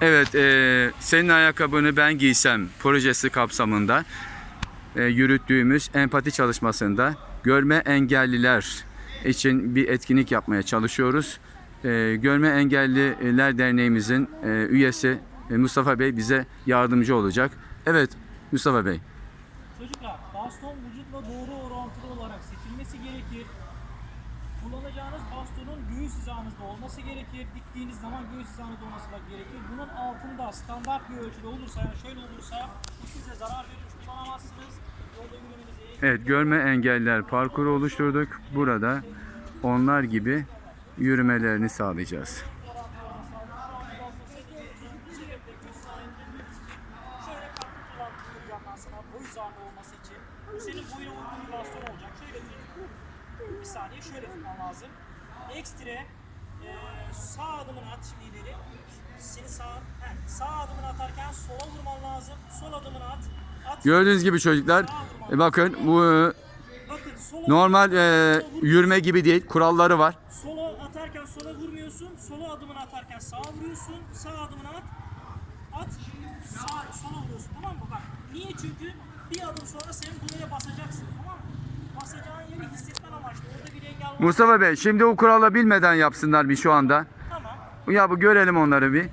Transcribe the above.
Evet, e, senin ayakkabını ben giysem projesi kapsamında e, yürüttüğümüz empati çalışmasında görme engelliler için bir etkinlik yapmaya çalışıyoruz. E, görme Engelliler Derneğimizin e, üyesi e, Mustafa Bey bize yardımcı olacak. Evet, Mustafa Bey. Çocuklar, baston vücutla doğru orantılı olarak seçilmesi gerekir. Kullanacağınız bastonun göğüs hizanızda olması gerekir. Diktiğiniz zaman göğüs hizanızda olması gerekir. Bunun altında standart bir ölçüde olursa, yani şöyle olursa bu size zarar verir, kullanamazsınız. Yolda yürümenize Evet, görme engelliler parkuru oluşturduk. Burada onlar gibi yürümelerini sağlayacağız. Bu senin boyuna uygun bir baston olacak. Şöyle. Bir saniye şöyle tutman lazım. Ekstre e, sağ adımını at şimdi ileri. Seni sağ, he, sağ adımını atarken sola vurman lazım. Sol adımını at. At. Gördüğünüz gibi çocuklar, e, bakın bu e, Bakın sola, normal e, yürüme gibi değil, kuralları var. sola atarken sola vurmuyorsun. Sola adımını atarken sağa vuruyorsun. Sağ adımını at. At. Sağ, sola vuruyorsun tamam mı? Bak. Niye? Çünkü bir adım sonra senin buraya basacaksın tamam mı? Basacağın Mustafa Bey, şimdi o kuralı bilmeden yapsınlar bir şu anda. Tamam. Ya bu görelim onları bir.